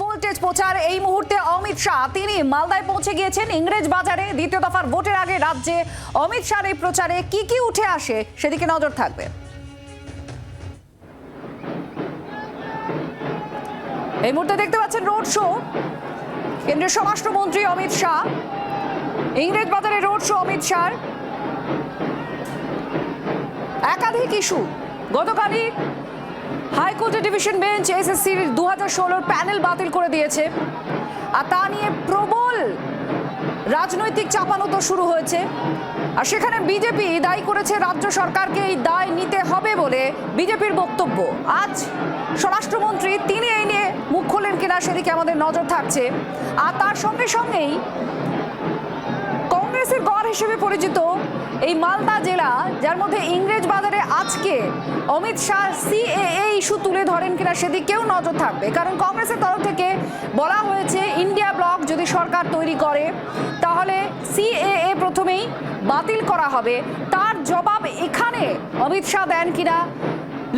Voltage প্রচার এই মুহূর্তে অমিত শাহ। তিনি মালদায় পৌঁছে গিয়েছেন ইংরেজ বাজারে। দ্বিতীয় দফার ভোটের আগে রাজ্যে অমিত শাহর এই প্রচারে কি কি উঠে আসে সেদিকে নজর থাকবে। এই মুহূর্তে দেখতে পাচ্ছেন রোড শো। কেন্দ্রীয় স্বরাষ্ট্রমন্ত্রী অমিত শাহ। ইংরেজ বাজারে রোড শো অমিত শাহর। একাধিক ইস্যু। গতকালই হাইকোর্টের ডিভিশন বেঞ্চ এসএসসির দু হাজার ষোলোর প্যানেল বাতিল করে দিয়েছে। আর তা নিয়ে প্রবল রাজনৈতিক চাপানো শুরু হয়েছে। আর সেখানে বিজেপি দায়ী করেছে রাজ্য সরকারকে এই দায় নিতে হবে বলে বিজেপির বক্তব্য। আজ স্বরাষ্ট্রমন্ত্রী তিনি এই নিয়ে মুখ খোলেন কিনা সেদিকে আমাদের নজর থাকছে। আর তার সঙ্গে সঙ্গেই কংগ্রেসের গড় হিসেবে পরিচিত এই মালদা জেলা, যার মধ্যে ইংরেজ বাজারে আজকে অমিত শাহ সিএএ ইস্যু তুলে ধরেন কিনা সেদিকেও নজর থাকবে। কারণ কংগ্রেসের তরফ থেকে বলা হয়েছে, ইন্ডিয়া ব্লক যদি সরকার তৈরি করে, তাহলে সিএএ প্রথমেই বাতিল করা হবে। তার জবাব এখানে অমিত শাহ দেন কিনা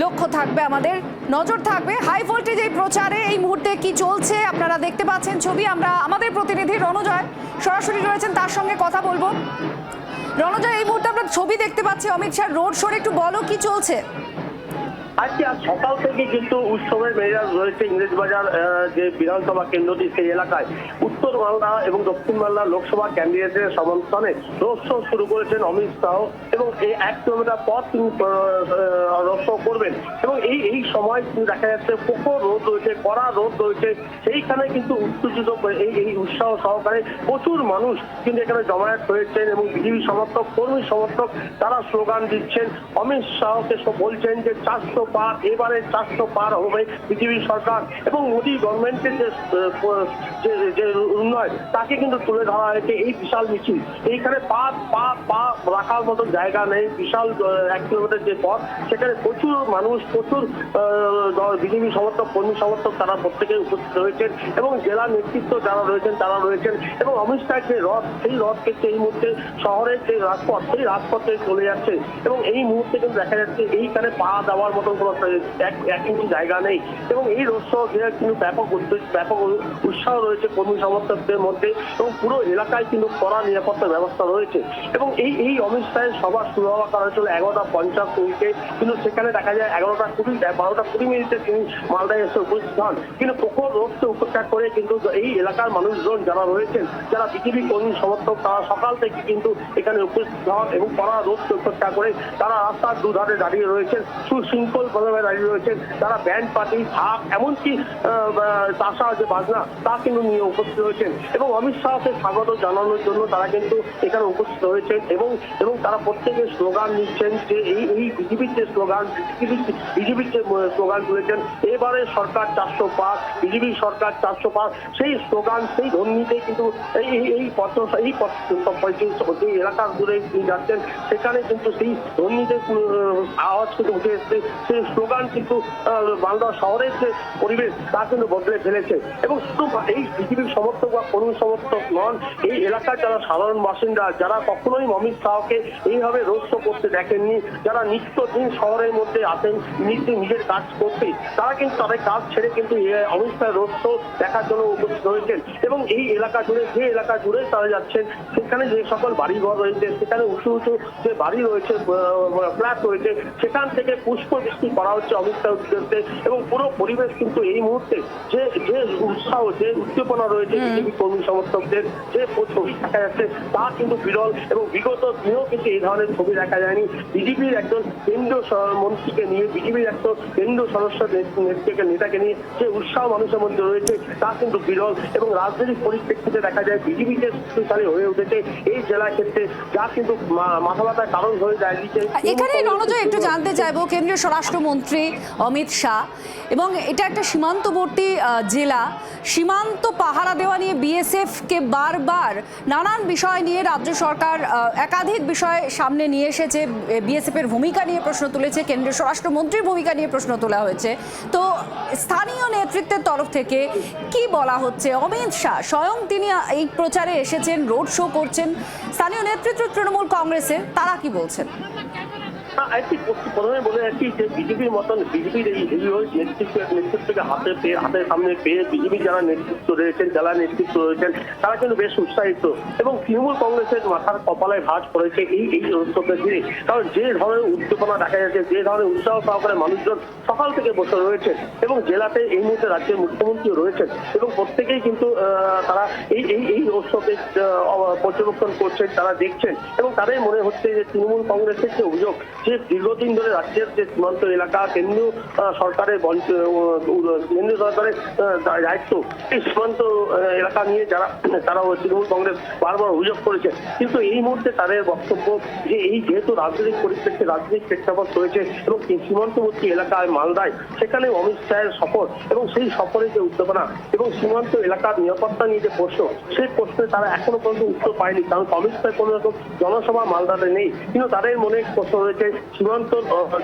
লক্ষ্য থাকবে আমাদের, নজর থাকবে। হাই ভোল্টেজ এই প্রচারে, এই মুহূর্তে কি চলছে আপনারা দেখতে পাচ্ছেন ছবি। আমরা, আমাদের প্রতিনিধি রণজয় সরাসরি রয়েছেন, তার সঙ্গে কথা বলব। রণজয়, এই মুহূর্তে আমরা ছবি দেখতে পাচ্ছি। অমিত শাহ, রোড শোর, একটু বলো কি চলছে? আজকে আজ সকাল থেকে কিন্তু উৎসবের মেজাজ রয়েছে ইংরেজ বাজার যে বিধানসভা কেন্দ্রটি সেই এলাকায়। উত্তর মালদা এবং দক্ষিণ মালদা লোকসভা ক্যান্ডিডেটের সমর্থনে রোড শো শুরু করেছেন অমিত শাহ এবং এই এক কিলোমিটার পথ তিনি রোড শো করবেন। এবং এই এই সময় দেখা যাচ্ছে প্রখর রোদ রয়েছে, কড়া রোদ রয়েছে, সেইখানে কিন্তু উত্তেজিত এই এই উৎসাহ সহকারে প্রচুর মানুষ কিন্তু এখানে জমায়েত হয়েছেন এবং বিজেপি সমর্থক, কর্মী সমর্থক তারা স্লোগান দিচ্ছেন। অমিত শাহকে বলছেন যে চারশো পার, এবারে চারশো পার হবে বিজেপি সরকার এবং মোদী গভর্নমেন্টের যে, যে- উন্নয়ন, তাকে কিন্তু তুলে ধরা হয়েছে এই বিশাল মিছিল। এইখানে পা পা পা রাখার মতো জায়গা নেই, বিশাল এক কিলোমিটার যে পথ, সেখানে প্রচুর মানুষ, প্রচুর বিজেপি সমর্থক, কর্মী সমর্থক, তারা প্রত্যেকে উপস্থিত হয়েছেন এবং জেলা নেতৃত্ব যারা রয়েছেন, তারা রয়েছেন এবং অমিত শাহের যে রথ, সেই রথ কিন্তু এই মুহূর্তে শহরের যে রাজপথ, সেই রাজপথে চলে যাচ্ছে এবং এই মুহূর্তে কিন্তু দেখা যাচ্ছে এইখানে পা দেওয়ার মতন কোনো এক ইঞ্চি জায়গা নেই। এবং এই রোৎসব ঘিরে কিন্তু ব্যাপক ব্যাপক উৎসাহ রয়েছে কর্মী সমর্থকদের মধ্যে এবং পুরো এলাকায় কিন্তু কড়া নিরাপত্তা ব্যবস্থা রয়েছে। এবং এই এই অমিত শাহের সভা শুরু হওয়ার কারণ ছিল এগারোটা পঞ্চাশ মিনিটে কিন্তু সেখানে দেখা যায় এগারোটা কুড়ি বারোটা কুড়ি মিনিটে তিনি মালদায় এসে উপস্থিত হন। কিন্তু প্রখর রোদকে উপেক্ষা করে কিন্তু এই এলাকার মানুষজন যারা রয়েছেন, যারা বিজেপি কর্মী সমর্থক, তারা সকাল থেকে কিন্তু এখানে উপস্থিত হন এবং কড়া রোদকে উপেক্ষা করে তারা রাস্তার দুধারে দাঁড়িয়ে রয়েছেন। সুশৃঙ্খল ভাবে দাঁড়িয়ে রয়েছেন। তারা ব্যান্ড পার্টি ঢাক এমনকি তাসা যে বাজনা, তা কিন্তু নিয়ে উপস্থিত হয়েছেন। এবং অমিত শাহকে স্বাগত জানানোর জন্য তারা কিন্তু এখানে উপস্থিত হয়েছেন এবং এবং তারা প্রত্যেকে স্লোগান নিচ্ছেন যে এই এই বিজেপির যে স্লোগান, বিজেপির যে স্লোগান তুলেছেন, এবারে সরকার চারশো পাঁচ, বিজেপি সরকার চারশো পাঁচ, সেই স্লোগান, সেই ধ্বনিতে কিন্তু এই, এই- পথ এই পথ যে এলাকার দূরে যাচ্ছেন, সেখানে কিন্তু সেই ধ্বনিতে আওয়াজ কিন্তু উঠে এসছে। সেই স্লোগান কিন্তু মালদা শহরের যে পরিবেশ, তা কিন্তু বদলে ফেলেছে। এবং শুধু এই বিজেপির সমর্থক বা কর্মী সমর্থক নন, এই এলাকার যারা সাধারণ বাসিন্দা, যারা কখনোই অমিত শাহকে এইভাবে রোস্ট করতে দেখেননি, যারা নিত্যদিন শহরের মধ্যে আসেন নিত্য নিজের কাজ করতে, তারা কিন্তু তাদের কাজ ছেড়ে কিন্তু অমিত শাহের রোস্ট দেখার জন্য উপস্থিত হয়েছেন। এবং এই এলাকা জুড়ে, যে এলাকা জুড়ে তারা যাচ্ছেন, সেখানে যে সকল বাড়িঘর রয়েছে, সেখানে উঁচু উঁচু যে বাড়ি রয়েছে ফ্ল্যাট রয়েছে, সেখান থেকে পুষ্প বৃষ্টি করা হচ্ছে অমিত উদ্দেশ্যে এবং পুরো পরিবেশ কিন্তু এই মুহূর্তে যে যে উৎসাহ যে উদ্দীপনা রয়েছে বিজেপি কর্মী সমর্থকদের যে ছবি দেখা যাচ্ছে তা কিন্তু বিরল এবং বিগত দিনেও কিন্তু এই ধরনের ছবি দেখা যায়নি। বিজেপির একজন কেন্দ্রীয় মন্ত্রীকে নিয়ে বিজেপির একজন কেন্দ্রীয় সদস্য নেত- নেত্রীকে নেতাকে নিয়ে যে উৎসাহ মানুষের মধ্যে রয়েছে তা কিন্তু বিরল এবং রাজনৈতিক পরিপ্রেক্ষিতে দেখা যায় বিজেপি যে শক্তিশালী হয়ে উঠেছে এই জেলা ক্ষেত্রে যা কিন্তু মাথা ব্যথার কারণ হয়ে দাঁড়িয়েছে। এখানে রণজয় একটু জানতে চাইব কেন্দ্রীয় স্বরাষ্ট্রমন্ত্রী অমিত শাহ এবং এটা একটা সীমান্তবর্তী জেলা। সীমান্ত পাহারা দেওয়া নিয়ে বিএসএফকে বারবার নানান বিষয় নিয়ে রাজ্য সরকার একাধিক বিষয় সামনে নিয়ে এসেছে। বিএসএফ এর ভূমিকা নিয়ে প্রশ্ন তুলেছে, কেন্দ্রীয় স্বরাষ্ট্রমন্ত্রীর ভূমিকা নিয়ে প্রশ্ন তোলা হয়েছে। তো স্থানীয় নেতৃত্বের তরফ থেকে কি বলা হচ্ছে? অমিত শাহ, স্বয়ং তিনি এই প্রচারে এসেছেন, রোড শো করছেন। স্থানীয় নেতৃত্ব তৃণমূল কংগ্রেসের, তারা কি বলছেন? না, একটি প্রথমে বলে রাখি যে বিজেপির মতন বিজেপির এই নেতৃত্ব নেতৃত্বকে হাতে পেয়ে হাতের সামনে পেয়ে বিজেপি যারা নেতৃত্ব রয়েছেন যারা নেতৃত্ব রয়েছেন তারা কিন্তু বেশ উৎসাহিত। এবং তৃণমূল কংগ্রেসের মাথার কপালে ভাঁজ পড়েছে এই এই উৎসবকে ঘিরে কারণ যে ধরনের উদ্দীপনা দেখা যাচ্ছে যে ধরনের উৎসাহ সহকারে মানুষজন সকাল থেকে বসে রয়েছে এবং জেলাতে এই মুহূর্তে রাজ্যের মুখ্যমন্ত্রী রয়েছেন এবং প্রত্যেকেই কিন্তু তারা এই এই এই উৎসবে পর্যবেক্ষণ করছেন তারা দেখছেন এবং তাদের মনে হচ্ছে যে তৃণমূল কংগ্রেসের যে অভিযোগ যে দীর্ঘদিন ধরে রাজ্যের যে সীমান্ত এলাকা, কেন্দ্রীয় সরকারের কেন্দ্রীয় সরকারের দায়িত্ব, এই সীমান্ত এলাকা নিয়ে যারা, তারা তৃণমূল কংগ্রেস বারবার অভিযোগ করেছে। কিন্তু এই মুহূর্তে তাদের বক্তব্য যে এই যেহেতু রাজনৈতিক পরিপ্রেক্ষিতে রাজনৈতিক প্রেক্ষাপট রয়েছে এবং সীমান্তবর্তী এলাকায় মালদায়, সেখানে অমিত শাহের সফর এবং সেই সফরে যে উদ্যোগনা এবং সীমান্ত এলাকার নিরাপত্তা নিয়ে যে প্রশ্ন, সেই প্রশ্নে তারা এখনও পর্যন্ত উত্তর পায়নি। কারণ অমিত শাহের কোনো রকম জনসভা মালদাতে নেই। কিন্তু তাদের মনে প্রশ্ন রয়েছে সীমান্ত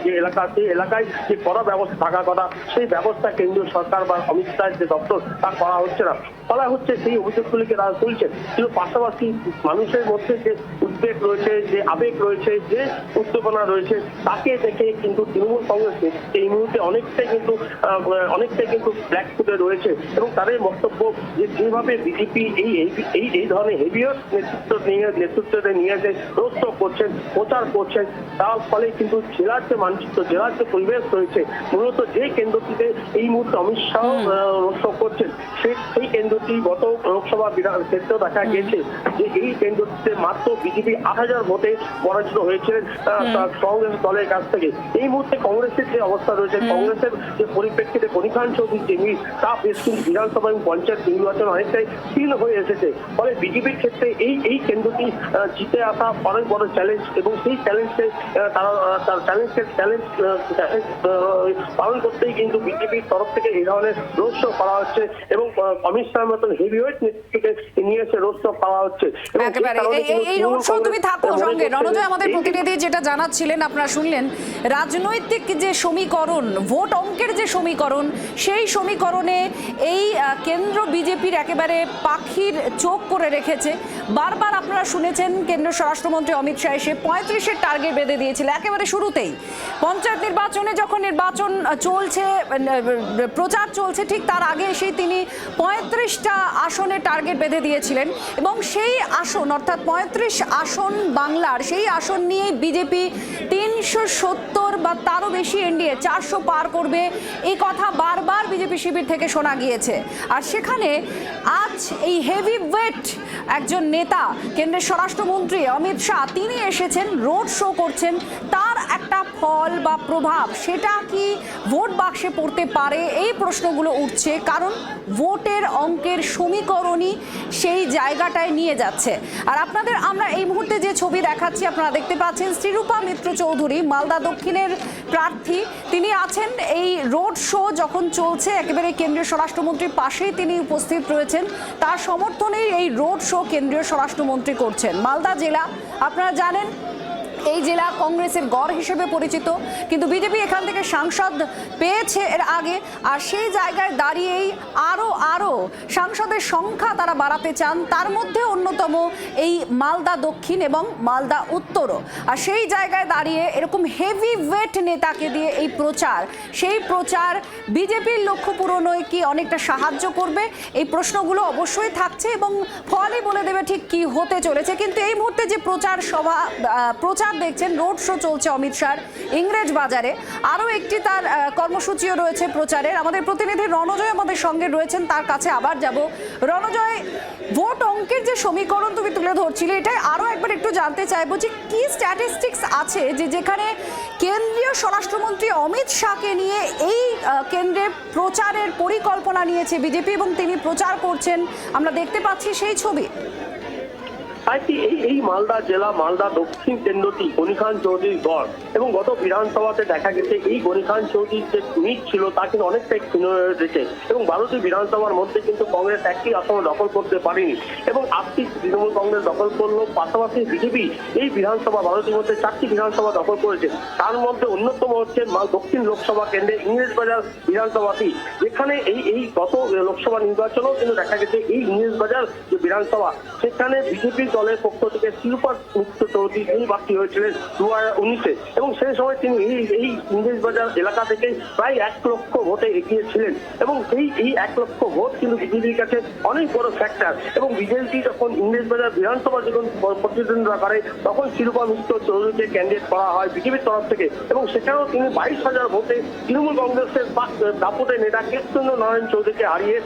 যে এলাকা সেই এলাকায় যে করা ব্যবস্থা থাকার কথা, সেই ব্যবস্থা কেন্দ্রীয় সরকার বা অমিত শাহের যে দপ্তর, তা করা হচ্ছে না। ফলে হচ্ছে সেই অভিযোগগুলিকে তারা তুলছেন। কিন্তু পাশাপাশি মানুষের মধ্যে যে উদ্বেগ রয়েছে যে আবেগ রয়েছে যে উদ্দীপনা রয়েছে তাকে দেখে কিন্তু তৃণমূল কংগ্রেস এই মুহূর্তে অনেকটাই কিন্তু অনেকটাই কিন্তু ব্ল্যাক ফুটে রয়েছে এবং তাদের বক্তব্য যে যেভাবে বিজেপি এই এই- এই ধরনের হেভিয়র নেতৃত্ব নিয়ে নেতৃত্বে নিয়ে যে রোস্ট করছেন প্রচার করছেন তার ফলে কিন্তু জেলার যে মানচিত্র জেলার যে পরিবেশ রয়েছে মূলত যে কেন্দ্রটিতে এই মুহূর্তে অমিত শাহ রোস্ট করছেন সেই কেন্দ্রটি গত লোকসভা বিধান ক্ষেত্রেও দেখা গিয়েছে যে এই কেন্দ্রটিতে মাত্র বিজেপি আট হাজার ভোটে পরাজিত হয়েছিলেন তার কংগ্রেস দলের কাছ থেকে। এই মুহূর্তে কংগ্রেসের যে অবস্থা রয়েছে কংগ্রেসের যে পরিপ্রেক্ষিতে কনিখান চৌধুরীর যে মিল তা বেশ কিন্তু বিধানসভা এবং পঞ্চায়েত নির্বাচন অনেকটাই স্থির হয়ে এসেছে। ফলে বিজেপির ক্ষেত্রে এই এই কেন্দ্রটি জিতে আসা অনেক বড় চ্যালেঞ্জ এবং সেই চ্যালেঞ্জকে তারা তার চ্যালেঞ্জকে চ্যালেঞ্জ পালন করতেই কিন্তু বিজেপির তরফ থেকে এই ধরনের রোড শো করা হচ্ছে এবং শাহের মতন হেভিওয়েট নেতৃত্বকে নিয়ে এসে রোড শো করা হচ্ছে। এবং সেই তৃণমূল তুমি থাকো সঙ্গে। রণজয় আমাদের প্রতিনিধি যেটা জানাচ্ছিলেন আপনারা শুনলেন রাজনৈতিক যে সমীকরণ ভোট অঙ্কের যে সমীকরণ সেই সমীকরণে এই কেন্দ্র বিজেপির একেবারে পাখির চোখ করে রেখেছে। বারবার আপনারা শুনেছেন কেন্দ্র স্বরাষ্ট্রমন্ত্রী অমিত শাহ এসে পঁয়ত্রিশের টার্গেট বেঁধে দিয়েছিল একেবারে শুরুতেই। পঞ্চায়েত নির্বাচনে যখন নির্বাচন চলছে প্রচার চলছে ঠিক তার আগে এসেই তিনি পঁয়ত্রিশটা আসনে টার্গেট বেঁধে দিয়েছিলেন। এবং সেই আসন অর্থাৎ পঁয়ত্রিশ আসন বাংলার, সেই আসন নিয়ে বিজেপি তিনশো সত্তর বা তারও বেশি এনডিএ চারশো পার করবে। এই কথা বারবার বিজেপি শিবির থেকে শোনা গিয়েছে। আর সেখানে আজ এই হেভি ওয়েট একজন নেতা, কেন্দ্রের স্বরাষ্ট্রমন্ত্রী অমিত শাহ, তিনি এসেছেন রোড শো করছেন। তার একটা ফল বা প্রভাব, সেটা কি ভোট বাক্সে পড়তে পারে? এই প্রশ্নগুলো উঠছে, কারণ ভোটের অঙ্কের সমীকরণই সেই জায়গাটায় নিয়ে যাচ্ছে। আর আপনাদের, আমরা এই মুহূর্তে যে ছবি দেখাচ্ছি, আপনারা দেখতে পাচ্ছেন শ্রীরূপা মিত্র চৌধুরী, মালদা দক্ষিণের প্রার্থী। তিনি আছেন এই রোড শো যখন চলছে, একেবারে কেন্দ্রীয় স্বরাষ্ট্রমন্ত্রীর পাশেই তিনি উপস্থিত রয়েছেন। তার সমর্থনেই এই রোড শো কেন্দ্রীয় স্বরাষ্ট্রমন্ত্রী করছেন। মালদা জেলা, আপনারা জানেন এই জেলা কংগ্রেসের গড় হিসেবে পরিচিত। কিন্তু বিজেপি এখান থেকে সাংসদ পেয়েছে এর আগে। আর সেই জায়গায় দাঁড়িয়েই আরও আরও সাংসদের সংখ্যা তারা বাড়াতে চান। তার মধ্যে অন্যতম এই মালদা দক্ষিণ এবং মালদা উত্তরও। আর সেই জায়গায় দাঁড়িয়ে এরকম হেভি ওয়েট নেতাকে দিয়ে এই প্রচার, সেই প্রচার বিজেপির লক্ষ্য পূরণে কি অনেকটা সাহায্য করবে? এই প্রশ্নগুলো অবশ্যই থাকছে এবং ফলই বলে দেবে ঠিক কি হতে চলেছে। কিন্তু এই মুহূর্তে যে প্রচার সভা প্রচার দেখছেন, রোড শো চলছে অমিত শাহর ইংরেজ বাজারে। আরও একটি তার কর্মসূচিও রয়েছে প্রচারের। আমাদের প্রতিনিধি রণজয় আমাদের সঙ্গে রয়েছেন, তার কাছে আবার যাব। রণজয়, ভোট অঙ্কের যে সমীকরণ তুমি তুলে ধরছিলে এটাই আরও একবার একটু জানতে চাইব যে কি স্ট্যাটিস্টিক্স আছে যে যেখানে কেন্দ্রীয় স্বরাষ্ট্রমন্ত্রী অমিত শাহকে নিয়ে এই কেন্দ্রে প্রচারের পরিকল্পনা নিয়েছে বিজেপি এবং তিনি প্রচার করছেন। আমরা দেখতে পাচ্ছি সেই ছবি। তাই এই এই মালদা জেলা, মালদা দক্ষিণ কেন্দ্রটি গনিখান চৌধুরীর গড় এবং গত বিধানসভাতে দেখা গেছে এই গনিখান চৌধুরীর যে মিট ছিল তা কিন্তু অনেকটাই ক্ষীণ হয়ে উঠেছে এবং ভারতীয় বিধানসভার মধ্যে কিন্তু কংগ্রেস একটি আসন দখল করতে পারেনি এবং আটটি তৃণমূল কংগ্রেস দখল করল। পাশাপাশি বিজেপি এই বিধানসভা ভারতের মধ্যে চারটি বিধানসভা দখল করেছে। তার মধ্যে অন্যতম হচ্ছে দক্ষিণ লোকসভা কেন্দ্রে ইংরেজবাজার বিধানসভাটি। যেখানে এই এই গত লোকসভা নির্বাচনেও কিন্তু দেখা গেছে এই ইংরেজবাজার যে বিধানসভা, সেখানে বিজেপির দলের পক্ষ থেকে শিরূপা মিত্র চৌধুরী তিনি হয়েছিলেন দু হাজার উনিশে। এবং সেই সময় তিনি এই ইংরেজ বাজার এলাকা থেকে প্রায় এক লক্ষ ভোটে এগিয়ে ছিলেন এবং সেই এই এক লক্ষ ভোট কিন্তু বিজেপির কাছে অনেক বড় ফ্যাক্টর এবং বিজেপি যখন ইংরেজ বাজার বিধানসভা যখন প্রতিদ্বন্দ্বিতা করে, তখন শিরূপা মিত্র চৌধুরীকে ক্যান্ডিডেট করা হয় বিজেপির তরফ থেকে। এবং সেখানেও তিনি বাইশ হাজার ভোটে তৃণমূল কংগ্রেসের দাপুটে নেতা কৃষ্ণ নারায়ণ চৌধুরীকে হারিয়ে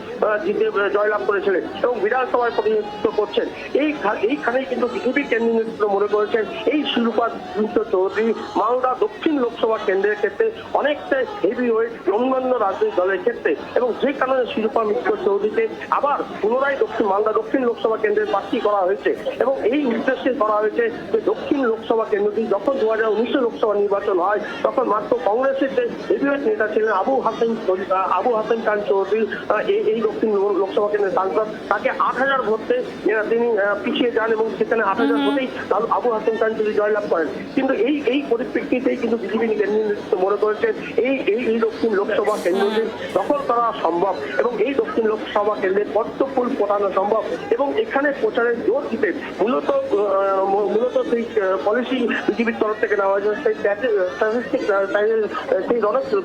জিতে, জয়লাভ করেছিলেন। এবং বিধানসভায় প্রতিনিধিত্ব করছেন। এই এই এইখানেই কিন্তু বিজেপি কেন্দ্রীয় নেতৃত্ব মনে করেছেন, এই শিরূপা মিত্র চৌধুরী মালদা দক্ষিণ লোকসভা কেন্দ্রের ক্ষেত্রে অনেকটা হেভি ওয়েট অন্যান্য রাজনৈতিক দলের ক্ষেত্রে এবং যে কারণে শিরূপা মিত্র চৌধুরীকে আবার পুনরায় দক্ষিণ, মালদা দক্ষিণ লোকসভা কেন্দ্রের প্রার্থী করা হয়েছে এবং এই উদ্দেশ্যে করা হয়েছে যে দক্ষিণ লোকসভা কেন্দ্রটি যখন দু হাজার উনিশে লোকসভা নির্বাচন হয়, তখন মাত্র কংগ্রেসের যে হেভিওয়েট নেতা ছিলেন আবু হাসেন আবু হাসেন খান চৌধুরী এই দক্ষিণ লোকসভা কেন্দ্রের সাংসদ, তাকে আট হাজার ভোটে তিনি পিছিয়ে যান। এবং সেখানে আট হাজার ভোটেই আবু- আবু হাসেন খান চৌধুরী জয়লাভ করেন। কিন্তু এই এই পরিপ্রেক্ষিতেই কিন্তু বিজেপি নেতৃত্ব মনে করেছেন এই এই এই দক্ষিণ লোকসভা কেন্দ্রটি দখল করা সম্ভব এবং এই দক্ষিণ লোকসভা কেন্দ্রে পদ্মফুল ফোটানো সম্ভব এবং এখানে প্রচারের জোর দিতে মূলত মূলত সেই পলিসি বিজেপির তরফ থেকে নেওয়া হয়েছে। সেই সেই রণক তৈরি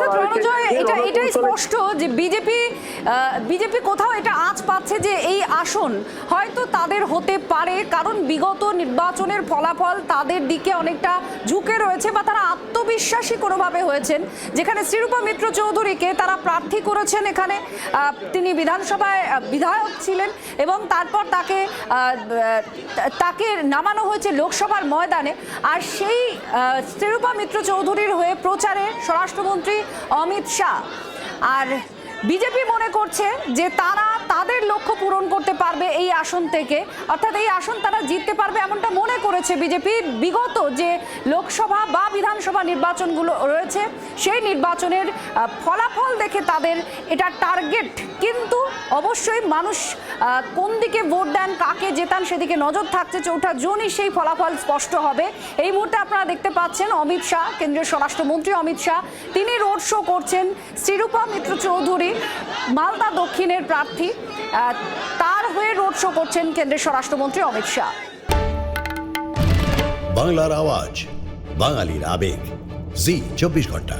করা হয়েছে। এটা এটাই স্পষ্ট যে বিজেপি বিজেপি কোথাও এটা আজ পাচ্ছে যে এই আসন হয়তো তাদের হতে পারে, কারণ বিগত নির্বাচনের ফলাফল তাদের দিকে অনেকটা ঝুঁকে রয়েছে বা তারা আত্মবিশ্বাসী কোনোভাবে হয়েছেন। যেখানে শ্রীরূপা মিত্র চৌধুরীকে তারা প্রার্থী করেছেন এখানে। তিনি বিধানসভায় বিধায়ক ছিলেন এবং তারপর তাকে তাকে নামানো হয়েছে লোকসভার ময়দানে। আর সেই শ্রীরূপা মিত্র চৌধুরীর হয়ে প্রচারে স্বরাষ্ট্রমন্ত্রী অমিত শাহ। আর বিজেপি মনে করছে যে তারা তাদের লক্ষ্য পূরণ করতে পারবে এই আসন থেকে। অর্থাৎ এই আসন তারা জিততে পারবে এমনটা মনে করেছে বিজেপি। বিগত যে লোকসভা বা বিধানসভা নির্বাচনগুলো রয়েছে, সেই নির্বাচনের ফলাফল দেখে তাদের এটা টার্গেট। কিন্তু অবশ্যই মানুষ কোন দিকে ভোট দেন, কাকে জেতান সেদিকে নজর থাকছে চৌঠা জুনই, সেই ফলাফল স্পষ্ট হবে। এই মুহূর্তে আপনারা দেখতে পাচ্ছেন অমিত শাহ, কেন্দ্রীয় স্বরাষ্ট্রমন্ত্রী অমিত শাহ। তিনি রোড শো করছেন শ্রীরূপা মিত্র চৌধুরী, মালদা দক্ষিণের প্রার্থী। তার হয়ে রোড শো করছেন কেন্দ্রের স্বরাষ্ট্রমন্ত্রী অমিত শাহ। বাংলার আওয়াজ, বাঙালির আবেগ। জি, চব্বিশ ঘণ্টা।